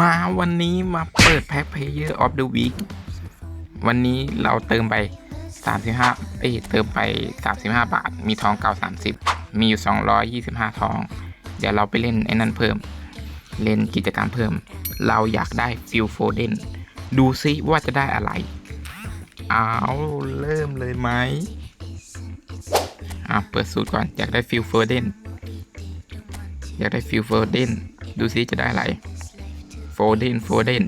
มาวันนี้มาเปิดแพ็ค Player of the Week วันนี้เราเติมไป 35 เอ้ยเติมไป 35 บาท มีทองเก่า 30 มีอยู่ 225 ทอง เดี๋ยวเราไปเล่นไอ้นั่นเพิ่ม เล่นกิจกรรมเพิ่ม เราอยากได้ฟิลโฟเดนดูซิว่าจะได้อะไร เอาเริ่มเลยไหมอะเปิดสูตรก่อน อยากได้ฟิลโฟเดนอยากได้ฟิลโฟเดนดูซิจะได้อะไร โฟเดนโฟเดน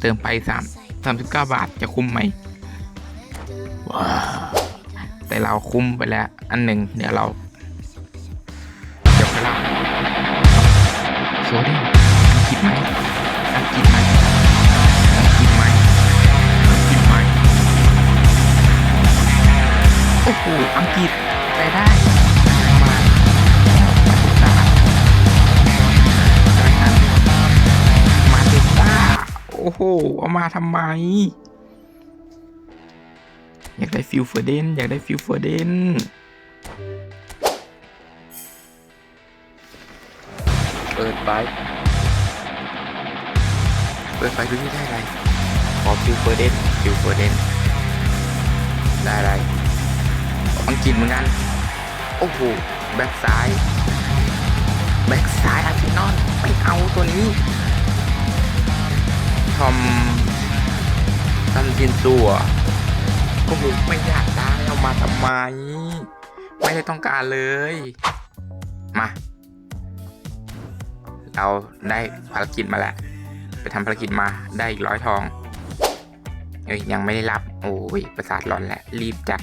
เติมไป3 39บาทจะคุ้มไหมว้าวแต่เราคุ้มไปแล้ว อันหนึ่งเดี๋ยวเราเดี๋ยวไปเล่าโฟเดนอังกฤษไหมอังกฤษไหมอังกฤษไหมกฤษไหมโอ้โหอังกฤษไปได้ โอ้โห เอามาทำไม อยากได้ฟิลเฟอร์เดน อยากได้ฟิลเฟอร์เดน เปิดไปเปิดไปดูนี่ได้อะไรขอฟิลเฟอร์เดนฟิลเฟอร์เดน ได้อะไรอังกฤษเหมือนกัน โอ้โห แบ็กซ้าย แบ็กซ้ายอาร์เซนอลไปเอาตัวนี้ำทำจินซัวก็มึงไม่อยากได้เอามาทำไม ไม่ได้ต้องการเลย มา เราได้ภารกิจมาแล้ว ไปทำภารกิจมาได้อีกร้อยทอง เอ้ยยังไม่ได้รับ โอ้ยประสาทร้อนแหละรีบจัด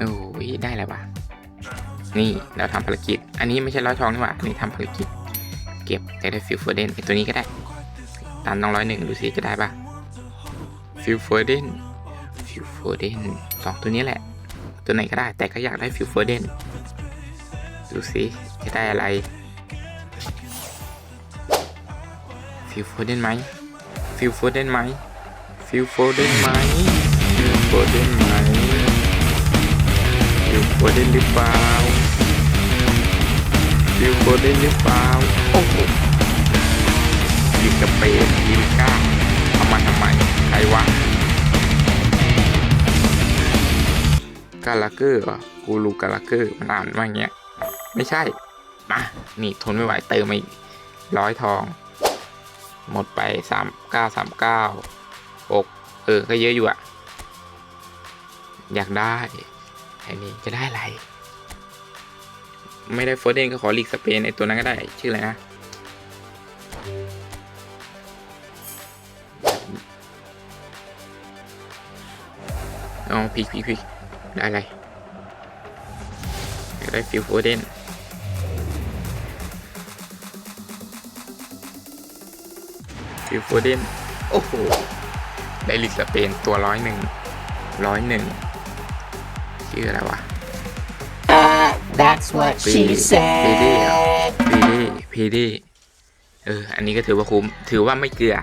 โอ้ยได้แล้ววะนี่เราทำภารกิจ อันนี้ไม่ใช่ร้อยทองนี่หว่าอันนี้ทำภารกิจ เก็บจะได้ฟิลเฟอร์เดนไอตัวนี้ก็ได้ตันต้องร้อยหนึ่งดูสิจะได้ปะฟิลเฟอร์เดนฟิลเฟอร์เดนสองตัวนี้แหละ ตัวไหนก็ได้แต่ก็อยากได้ฟิลเฟอร์เดนดูสิจะได้อะไรฟิลฟอร์เดนไหมฟิลฟอร์เดนไหมฟิลฟอร์เดนไหมฟิลฟอร์เดนไหม ฟิวโฟเดนหรือเปล่าฟิวโฟเดนหรือเปล่าโอ้โหยิงกระเปนยิงก้าเอามาทำไมใครวะกาลาเกอร์เหรอกูรูกาลาเกอร์มันอ่านว่าอย่างเงี้ย ไม่ใช่ มา นี่ทนไม่ไหวเติมมาอีกร้อยทอง หมดไปสามเก้าสามเก้าหกเออ ก็เยอะอยู่อะอยากได้ ไอ้นี่จะได้อะไร ไม่ได้โฟเดนก็ขอลีกสเปนไอตัวนั้นก็ได้ชื่ออะไรนะเอาพีกพีกพีกได้อะไรได้ฟิลโฟเดนฟิลโฟเดนโอ้โหได้ลีกสเปนตัวร้อยหนึ่งร้อยหนึ่ง ชื่ออะไรวะ That's what พี she พีดีอะ said. พีดีพีดีเออ อันนี้ก็ถือว่าคุ้ม ถือว่าไม่เกลือ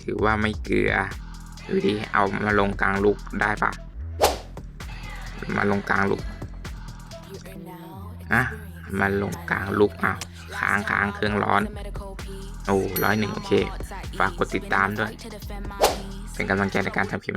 ถือว่าไม่เกลือดูดิเอามาลงกลางลุกได้ปะมาลงกลางลุกอะมาลงกลางลุกอ้าวค้างค้างเครื่องร้อน โอ้ร้อยหนึ่งโอเค ฝากกดติดตามด้วย เป็นกำลังใจในการทำคลิป